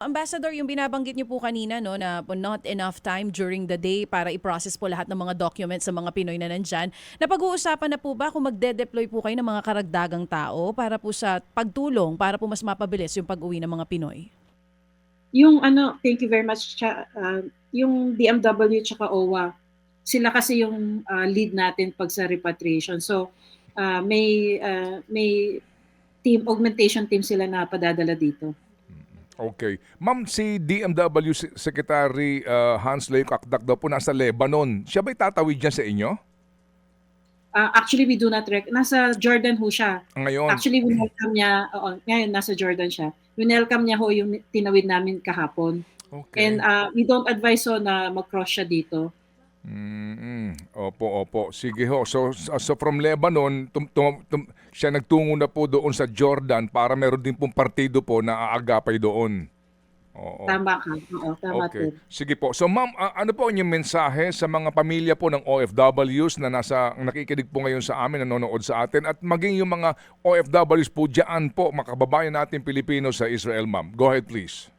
Ambassador, yung binabanggit niyo po kanina no na not enough time during the day para i-process po lahat ng mga documents sa mga Pinoy na nandyan. Napag-uusapan na po ba kung magde-deploy po kayo ng mga karagdagang tao para po sa pagtulong para po mas mapabilis yung pag-uwi ng mga Pinoy? Yung ano, thank you very much, uh, yung DMW tsaka OWA, sila kasi yung uh, lead natin pag sa repatriation. So, uh, may uh, may team augmentation team sila na padadala dito. Okay. Ma'am, si DMW Se- Secretary uh, Hans Leo Kakdak daw po nasa Lebanon. Siya ba'y tatawid dyan sa inyo? Uh, actually, we do not rec- nasa Jordan ho siya. Ngayon? Actually, winelcome niya, oo, ngayon nasa Jordan siya. Winelcome niya ho yung tinawid namin kahapon. Okay. And uh, we don't advise ho na mag-cross siya dito. Mm-mm. Opo, opo. Sige ho. So, so from Lebanon, tum, tum, tum, siya nagtungo na po doon sa Jordan para meron din pong partido po na aagapay doon. Oo. Tama ka. Oo, tama Okay. Ted. Sige po. So ma'am, ano po ang inyong mensahe sa mga pamilya po ng OFWs na nasa nakikinig po ngayon sa amin, nanonood sa atin at maging yung mga OFWs po diyan po, makababayan natin Pilipino sa Israel, ma'am. Go ahead please.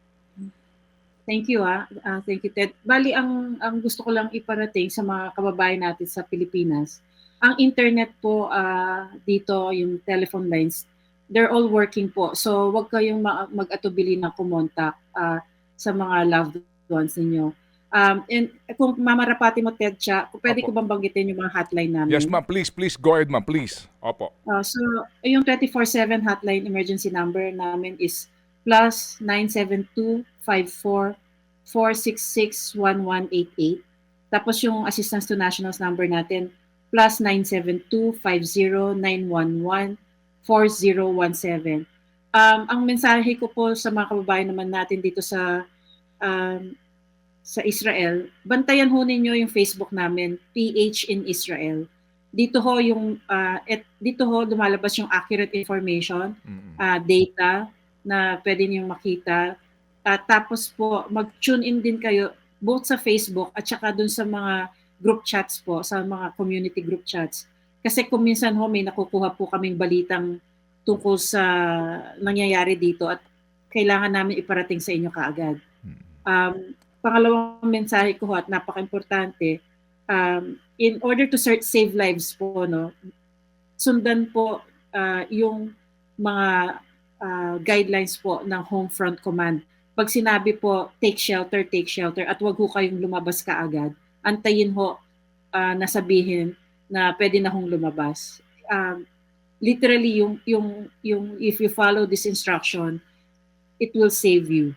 Thank you ah. Ah, thank you Ted. Bali ang ang gusto ko lang iparating sa mga kababayan natin sa Pilipinas, ang internet po ah, dito, yung telephone lines, they're all working po. So wag kayong ma- mag-atubili na kumontak ah, sa mga loved ones ninyo. Um, and kung mamarapati mo Ted siya, pwede Opo. ko bang banggitin yung mga hotline namin? Yes, ma'am. Please, please. Go ahead, ma'am. Please. Opo. Uh, so, yung 24-7 hotline emergency number namin is plus 972-54-466-1188. Tapos yung assistance to nationals number natin, plus 972-50-911-4017. Um, ang mensahe ko po sa mga kababayan naman natin dito sa um, sa Israel, bantayan ho ninyo yung Facebook namin, PH in Israel dito ho yung ah, et, dito ho lumalabas yung accurate information, ah, data na pwede niyo makita. At tapos po mag-tune in din kayo both sa Facebook at saka dun sa mga group chats po, sa mga community group chats. Kasi kung minsan ho may nakukuha po kaming balitang tungkol sa nangyayari dito at kailangan namin iparating sa inyo kaagad. Um, pangalawang mensahe ko ho at napaka-importante, um, in order to search save lives po, no, sundan po ah, yung mga ah, guidelines po ng Home Front Command. Pag sinabi po, take shelter, take shelter, at wag ho kayong lumabas kaagad, antayin ho ah, na sabihin na pwede na hong lumabas. Um, literally, yung, yung, yung if you follow this instruction, it will save you.